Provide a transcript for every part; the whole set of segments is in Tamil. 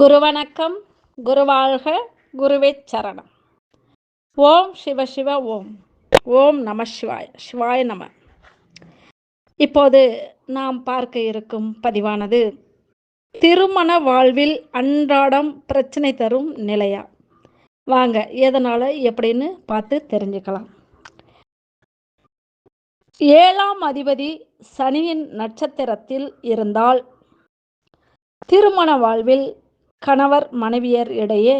குருவணக்கம் குருவாழ்க குருவே சரணம். ஓம் சிவ சிவ ஓம். ஓம் நம சிவாய சிவாய நம. இப்போது நாம் பார்க்க இருக்கும் பதிவானது திருமண வாழ்வில் அன்றாடம் பிரச்சனை தரும் நிலையா? வாங்க எதனால் எப்படின்னு பார்த்து தெரிஞ்சுக்கலாம். ஏழாம் அதிபதி சனியின் நட்சத்திரத்தில் இருந்தால் திருமண வாழ்வில் கணவர் மனைவியர் இடையே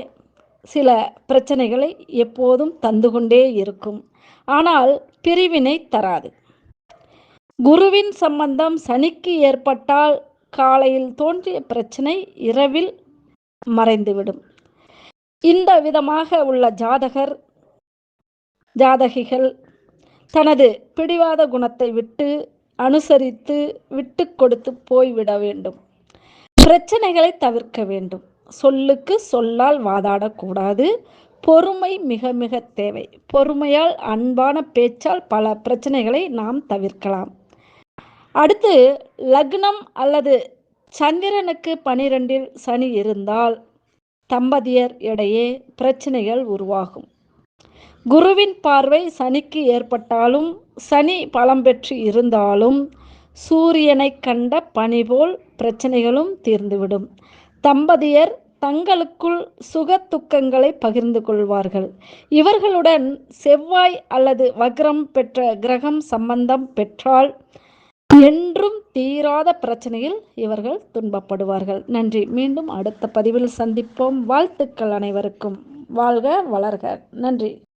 சில பிரச்சனைகளை எப்போதும் தந்து கொண்டே இருக்கும். ஆனால் பிரிவினை தராது. குருவின் சம்பந்தம் சனிக்கு ஏற்பட்டால் காலையில் தோன்றிய பிரச்சனை இரவில் மறைந்துவிடும். இந்த விதமாக உள்ள ஜாதகர் ஜாதகிகள் தனது பிடிவாத குணத்தை விட்டு அனுசரித்து விட்டு கொடுத்து போய்விட வேண்டும். பிரச்சனைகளை தவிர்க்க வேண்டும். சொல்லுக்கு சொல்லால் வாதாடக்கூடாது. பொறுமை மிக மிக தேவை. பொறுமையால் அன்பான பேச்சால் பல பிரச்சனைகளை நாம் தவிர்க்கலாம். அடுத்து லக்னம் அல்லது சந்திரனுக்கு பனிரெண்டில் சனி இருந்தால் தம்பதியர் இடையே பிரச்சனைகள் உருவாகும். குருவின் பார்வை சனிக்கு ஏற்பட்டாலும் சனி பலம் பெற்று இருந்தாலும் சூரியனை கண்ட பணிபோல் பிரச்சனைகளும் தீர்ந்துவிடும். தம்பதியர் தங்களுக்குள் சுக துக்கங்களை பகிர்ந்து கொள்வார்கள். இவர்களுடன் செவ்வாய் அல்லது வக்ரம் பெற்ற கிரகம் சம்பந்தம் பெற்றால் என்றும் தீராத பிரச்சனையில் இவர்கள் துன்பப்படுவார்கள். நன்றி. மீண்டும் அடுத்த பதிவில் சந்திப்போம். வாழ்த்துக்கள் அனைவருக்கும். வாழ்க வளர்க. நன்றி.